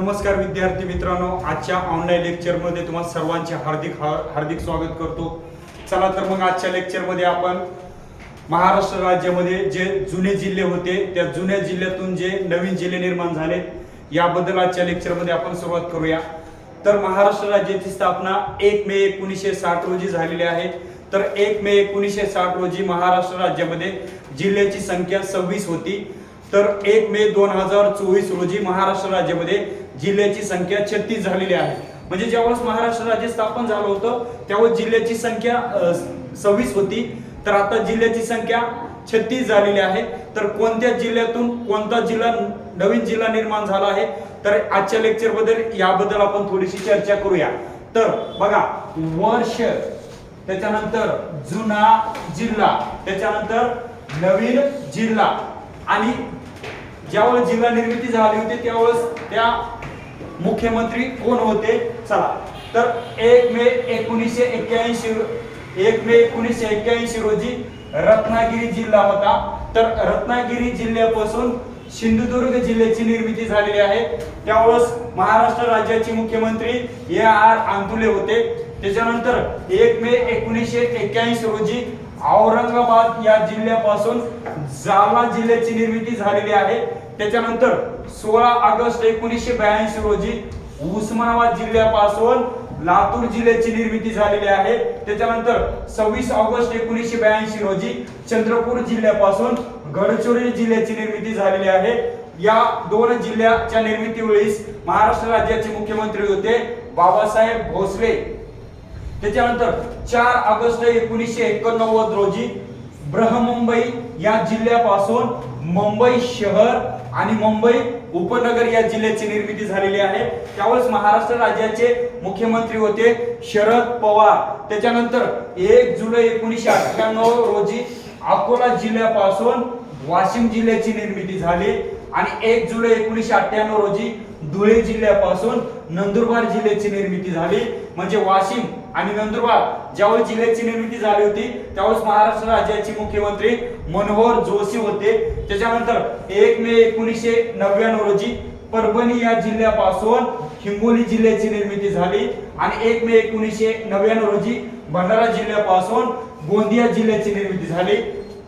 नमस्कार विद्यार्थी मित्रांनो आजच्या ऑनलाईन लेक्चरमध्ये तुम्हाला सर्वांचे हार्दिक हार्दिक स्वागत करतो. चला तर मग आजच्या लेक्चरमध्ये आपण महाराष्ट्र राज्यामध्ये जे जुने जिल्हे होते त्या जुन्या जिल्ह्यातून जे नवीन जिल्हे निर्माण झाले याबद्दल आजच्या लेक्चरमध्ये आपण सुरुवात करूया. तर महाराष्ट्र राज्याची स्थापना एक मे एकोणीसशे साठ रोजी झालेली आहे. तर एक मे एकोणीसशे साठ रोजी महाराष्ट्र राज्यामध्ये जिल्ह्याची संख्या सव्वीस होती. तर एक मे दोन हजार चोवीस रोजी महाराष्ट्र राज्यामध्ये जिल्ह्याची संख्या छत्तीस झालेली आहे. म्हणजे ज्यावेळेस महाराष्ट्र राज्य स्थापन झालं होतं त्यावेळेस जिल्ह्याची संख्या सव्वीस होती. तर आता जिल्ह्याची संख्या छत्तीस झालेली आहे. तर कोणत्या जिल्ह्यातून कोणता जिल्हा नवीन जिल्हा निर्माण झाला आहे? तर आजच्या लेक्चरबद्दल याबद्दल आपण थोडीशी चर्चा करूया. तर बघा वर्ष त्याच्यानंतर जुना जिल्हा त्याच्यानंतर नवीन जिल्हा आणि ज्यावेळेस जिल्हा निर्मिती झाली होती त्यावेळेस त्या मुख्यमंत्री कोण होते? चला. तर एक मे एकोणीसशे एक्क्याऐंशी एक मे एकोणीसशे एक्क्याऐंशी रोजी रत्नागिरी जिल्हा होता. तर रत्नागिरी जिल्ह्यापासून सिंधुदुर्ग जिल्ह्याची निर्मिती झालेली आहे. त्यावेळेस महाराष्ट्र राज्याचे मुख्यमंत्री ए आर आंतुले होते. त्याच्यानंतर एक मे एकोणीसशे एक्क्याऐंशी रोजी औरंगाबाद या जिल्ह्यापासून जालना जिल्ह्याची निर्मिती झालेली आहे. त्याच्यानंतर सोळा ऑगस्ट एकोणीसशे ब्याऐंशी रोजी उस्मानाबाद जिल्ह्यापासून लातूर जिल्ह्याची निर्मिती झालेली आहे. त्याच्यानंतर सव्वीस ऑगस्ट एकोणीसशे ब्याऐंशी रोजी चंद्रपूर जिल्ह्यापासून गडचिरोली जिल्ह्याची निर्मिती झालेली आहे. या दोन जिल्ह्याच्या निर्मिती वेळीस महाराष्ट्र राज्याचे मुख्यमंत्री होते बाबासाहेब भोसले. त्याच्यानंतर चार ऑगस्ट एकोणीसशे एकोणनव्वद रोजी बृहमुंबई या जिल्ह्यापासून मुंबई शहर आणि मुंबई उपनगर या जिल्ह्याची निर्मिती झालेली आहे. त्यावेळेस महाराष्ट्र राज्याचे मुख्यमंत्री होते शरद पवार. त्याच्यानंतर एक जुलै एकोणीसशे अठ्ठ्याण्णव रोजी अकोला जिल्ह्यापासून वाशिम जिल्ह्याची निर्मिती झाली आणि एक जुलै एकोणीसशे अठ्ठ्याण्णव रोजी धुळे जिल्ह्यापासून नंदुरबार जिल्ह्याची निर्मिती झाली. म्हणजे वाशिम आणि नंदुरबार ज्यावेळी जिल्ह्याची निर्मिती झाली होती त्यावेळेस महाराष्ट्र राज्याचे मुख्यमंत्री मनोहर जोशी होते. त्याच्यानंतर एक मे एकोणीसशे नव्याण्णव रोजी परभणी या जिल्ह्यापासून हिंगोली जिल्ह्याची निर्मिती झाली. आणि एक मे एकोणीसशे नव्याण्णव रोजी भंडारा जिल्ह्यापासून गोंदिया जिल्ह्याची निर्मिती झाली.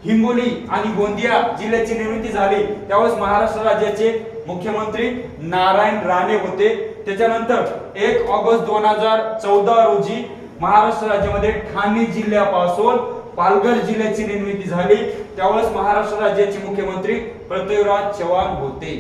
हिंगोली आणि गोंदिया जिल्ह्याची निर्मिती झाली. त्यावेळेस महाराष्ट्र राज्याचे मुख्यमंत्री नारायण राणे होते. त्याच्यानंतर एक ऑगस्ट दोन हजार चौदा रोजी महाराष्ट्र राज्यामध्ये ठाणे जिल्ह्यापासून पालघर जिल्ह्याची निर्मिती झाली. त्यावेळेस महाराष्ट्र राज्याचे मुख्यमंत्री पृथ्वीराज चव्हाण होते.